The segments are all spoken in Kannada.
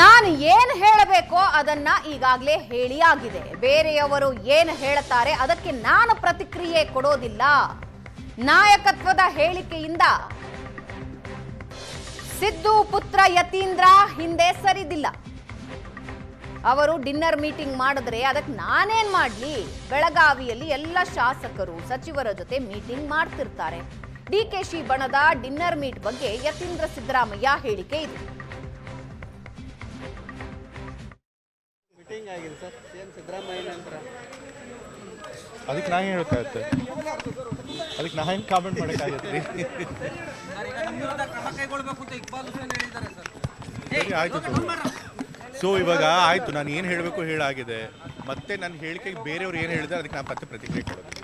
ನಾನು ಏನು ಹೇಳಬೇಕೋ ಅದನ್ನ ಈಗಾಗಲೇ ಹೇಳಿ ಆಗಿದೆ. ಬೇರೆಯವರು ಏನು ಹೇಳ್ತಾರೆ ಅದಕ್ಕೆ ನಾನು ಪ್ರತಿಕ್ರಿಯೆ ಕೊಡೋದಿಲ್ಲ. ನಾಯಕತ್ವದ ಹೇಳಿಕೆಯಿಂದ ಸಿದ್ದು ಪುತ್ರ ಯತೀಂದ್ರ ಹಿಂದೆ ಸರಿದಿಲ್ಲ. ಅವರು ಡಿನ್ನರ್ ಮೀಟಿಂಗ್ ಮಾಡಿದ್ರೆ ಅದಕ್ಕೆ ನಾನೇನ್ ಮಾಡ್ಲಿ? ಬೆಳಗಾವಿಯಲ್ಲಿ ಎಲ್ಲ ಶಾಸಕರು, ಸಚಿವರ ಜೊತೆ ಮೀಟಿಂಗ್ ಮಾಡ್ತಿರ್ತಾರೆ. ಡಿ ಕೆ ಶಿ ಬಣದ ಡಿನ್ನರ್ ಮೀಟ್ ಬಗ್ಗೆ ಯತೀಂದ್ರ ಸಿದ್ದರಾಮಯ್ಯ ಹೇಳಿಕೆ ಇದೆ. ಆಗಿದೆ ಸರ್. ಸಿಎಂ ಸಿದ್ದರಾಮಯ್ಯ ನಂತರ. ಅದಕ್ಕೆ ನಾ ಹೇಳೋಕ್ಕಾಗತ್ತೆ ಅದಕ್ಕೆ ನಾ ಹೆಂಗೆ ಕಾಮೆಂಟ್ ಮಾಡೋಕ್ಕಾಗತ್ತೆ ರೀ ಸರಿ ಆಯಿತು ಸೊ ಇವಾಗ ಆಯ್ತು. ನಾನು ಏನು ಹೇಳಬೇಕು ಹೇಳಾಗಿದೆ. ಮತ್ತೆ ನನ್ನ ಹೇಳಿಕೆಗೆ ಬೇರೆಯವ್ರು ಏನು ಹೇಳಿದ್ರೆ ಅದಕ್ಕೆ ನಾನು ಮತ್ತೆ ಪ್ರತಿಕ್ರಿಯೆ ಕೊಡೋದು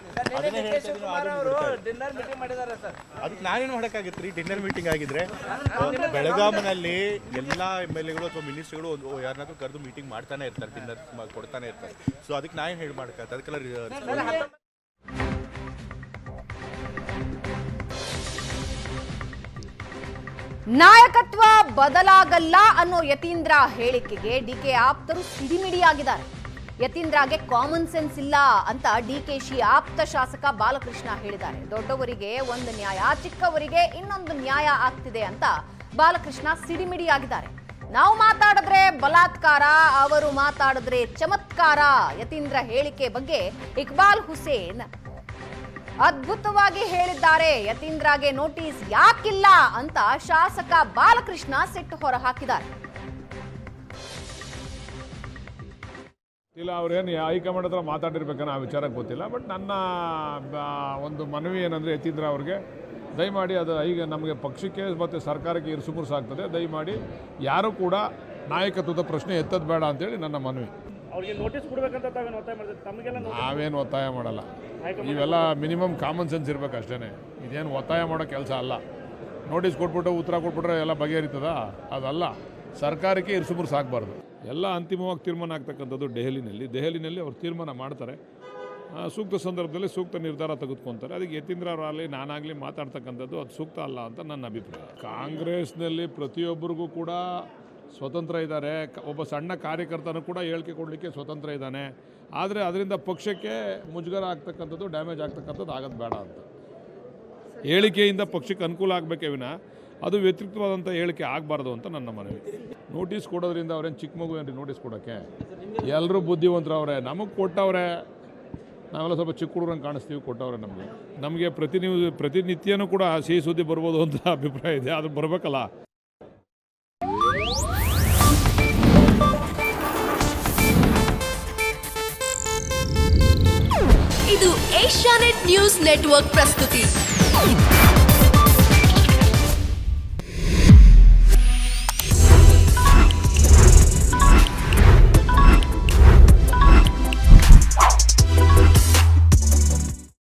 ಅದಕ್ಕೆ ನಾನೇನು ಮಾಡೋಕ್ಕಾಗತ್ತೆ ರೀ? ಡಿನ್ನರ್ ಮೀಟಿಂಗ್ ಆಗಿದ್ರೆ ಬೆಳಗಾವಿನಲ್ಲಿ ಎಲ್ಲ ಎಂ ಎಲ್ ಎಗಳು ಅಥವಾ ಮಿನಿಸ್ಟ್ರಿಗಳು ಒಂದು ಯಾರನ್ನಾದ್ರೂ ಕರೆದು ಮೀಟಿಂಗ್ ಮಾಡ್ತಾನೆ ಇರ್ತಾರೆ ಡಿನ್ನರ್ ಕೊಡ್ತಾನೆ ಇರ್ತಾರೆ. ಸೊ ಅದಕ್ಕೆ ನಾ ಏನು ಹೇಳಿ ಮಾಡೋಕ್ಕಾಗತ್ತೆ ಅದಕ್ಕೆಲ್ಲ ನಾಯಕತ್ವ ಬದಲಾಗಲ್ಲ ಅನ್ನೋ ಯತೀಂದ್ರ ಹೇಳಿಕೆಗೆ ಡಿಕೆ ಆಪ್ತರು ಸಿಡಿಮಿಡಿಯಾಗಿದ್ದಾರೆ. ಯತೀಂದ್ರಗೆ ಕಾಮನ್ ಸೆನ್ಸ್ ಇಲ್ಲ ಅಂತ ಡಿಕೆಶಿ ಆಪ್ತ ಶಾಸಕ ಬಾಲಕೃಷ್ಣ ಹೇಳಿದ್ದಾರೆ. ದೊಡ್ಡವರಿಗೆ ಒಂದು ನ್ಯಾಯ, ಚಿಕ್ಕವರಿಗೆ ಇನ್ನೊಂದು ನ್ಯಾಯ ಆಗ್ತಿದೆ ಅಂತ ಬಾಲಕೃಷ್ಣ ಸಿಡಿಮಿಡಿಯಾಗಿದ್ದಾರೆ. ನಾವು ಮಾತಾಡಿದ್ರೆ ಬಲಾತ್ಕಾರ, ಅವರು ಮಾತಾಡಿದ್ರೆ ಚಮತ್ಕಾರ, ಯತೀಂದ್ರ ಹೇಳಿಕೆ ಬಗ್ಗೆ ಇಕ್ಬಾಲ್ ಹುಸೇನ್ ಅದ್ಭುತವಾಗಿ ಹೇಳಿದ್ದಾರೆ. ಯತೀಂದ್ರಗೆ ನೋಟಿಸ್ ಯಾಕಿಲ್ಲ ಅಂತ ಶಾಸಕ ಬಾಲಕೃಷ್ಣ ಸಿಟ್ಟು ಹೊರಹಾಕಿದ್ದಾರೆ. ಇಲ್ಲ ಅವ್ರೇನು ಹೈಕಮಾಂಡ್ ಹತ್ರ ಮಾತಾಡಿರ್ಬೇಕನ್ನ ಆ ವಿಚಾರ ಗೊತ್ತಿಲ್ಲ ಬಟ್ ನನ್ನ ಒಂದು ಮನವಿ ಏನಂದರೆ ಎತ್ತಿದ್ರೆ ಅವ್ರಿಗೆ ದಯಮಾಡಿ ಅದು ಈಗ ನಮಗೆ ಪಕ್ಷಕ್ಕೆ ಮತ್ತು ಸರ್ಕಾರಕ್ಕೆ ಇರುಸುಮುರುಸು ಆಗ್ತದೆ ದಯಮಾಡಿ ಯಾರೂ ಕೂಡ ನಾಯಕತ್ವದ ಪ್ರಶ್ನೆ ಎತ್ತದ ಬೇಡ ಅಂತೇಳಿ ನನ್ನ ಮನವಿ. ನಾವೇನು ಒತ್ತಾಯ ಮಾಡಲ್ಲ. ಇವೆಲ್ಲ ಮಿನಿಮಮ್ ಕಾಮನ್ ಸೆನ್ಸ್ ಇರಬೇಕು ಅಷ್ಟೇ ಇದೇನು ಒತ್ತಾಯ ಮಾಡೋ ಕೆಲಸ ಅಲ್ಲ. ನೋಟಿಸ್ ಕೊಟ್ಬಿಟ್ಟು ಉತ್ತರ ಕೊಟ್ಬಿಟ್ರೆ ಎಲ್ಲ ಬಗೆಹರಿತದ? ಅದಲ್ಲ. ಸರ್ಕಾರಕ್ಕೆ ಇರುಸುಮುರು ಸಾಕಬಾರ್ದು. ಎಲ್ಲ ಅಂತಿಮವಾಗಿ ತೀರ್ಮಾನ ಆಗ್ತಕ್ಕಂಥದ್ದು ದೆಹಲಿನಲ್ಲಿ. ದೆಹಲಿನಲ್ಲಿ ಅವರು ತೀರ್ಮಾನ ಮಾಡ್ತಾರೆ. ಸೂಕ್ತ ಸಂದರ್ಭದಲ್ಲಿ ಸೂಕ್ತ ನಿರ್ಧಾರ ತೆಗೆದುಕೊತಾರೆ. ಅದಕ್ಕೆ ಯತೀಂದ್ರ ಅವರಾಗಲಿ ನಾನಾಗಲಿ ಮಾತಾಡ್ತಕ್ಕಂಥದ್ದು ಅದು ಸೂಕ್ತ ಅಲ್ಲ ಅಂತ ನನ್ನ ಅಭಿಪ್ರಾಯ. ಕಾಂಗ್ರೆಸ್ನಲ್ಲಿ ಪ್ರತಿಯೊಬ್ಬರಿಗೂ ಕೂಡ ಸ್ವತಂತ್ರ ಇದ್ದಾರೆ. ಕ- ಒಬ್ಬ ಸಣ್ಣ ಕಾರ್ಯಕರ್ತನೂ ಕೂಡ ಹೇಳಿಕೆ ಕೊಡಲಿಕ್ಕೆ ಸ್ವತಂತ್ರ ಇದ್ದಾನೆ. ಆದರೆ ಅದರಿಂದ ಪಕ್ಷಕ್ಕೆ ಮುಜುಗರ ಆಗ್ತಕ್ಕಂಥದ್ದು ಡ್ಯಾಮೇಜ್ ಆಗ್ತಕ್ಕಂಥದ್ದು ಆಗೋದು ಬೇಡ ಅಂತ. ಹೇಳಿಕೆಯಿಂದ ಪಕ್ಷಕ್ಕೆ ಅನುಕೂಲ ಆಗಬೇಕೇ ವಿನ ಅದು ವ್ಯತಿರಿಕ್ತವಾದಂಥ ಹೇಳಿಕೆ ಆಗಬಾರ್ದು ಅಂತ ನನ್ನ ಮನವಿ. ನೋಟಿಸ್ ಕೊಡೋದ್ರಿಂದ ಅವ್ರೇನು ಚಿಕ್ಕ ಮಗು ಏನ್ರಿ ನೋಟಿಸ್ ಕೊಡೋಕ್ಕೆ ಎಲ್ಲರೂ ಬುದ್ಧಿವಂತರು ಅವರೇ ನಮಗೆ ಕೊಟ್ಟವ್ರೆ. ನಾವೆಲ್ಲ ಸ್ವಲ್ಪ ಚಿಕ್ಕ ಹುಡುಗರಂಗೆ ಕಾಣಿಸ್ತೀವಿ, ಕೊಟ್ಟವ್ರೆ ನಮಗೆ. ನಮಗೆ ಪ್ರತಿನಿಧಿ ಪ್ರತಿನಿತ್ಯನೂ ಕೂಡ ಸಿಹಿ ಸುದ್ದಿ ಬರ್ಬೋದು ಅಂತ ಅಭಿಪ್ರಾಯ ಇದೆ. ಅದು ಬರಬೇಕಲ್ಲ? ಇದು ಏಷ್ಯಾನೆಟ್ ನ್ಯೂಸ್ ನೆಟ್ವರ್ಕ್ ಪ್ರಸ್ತುತಿ.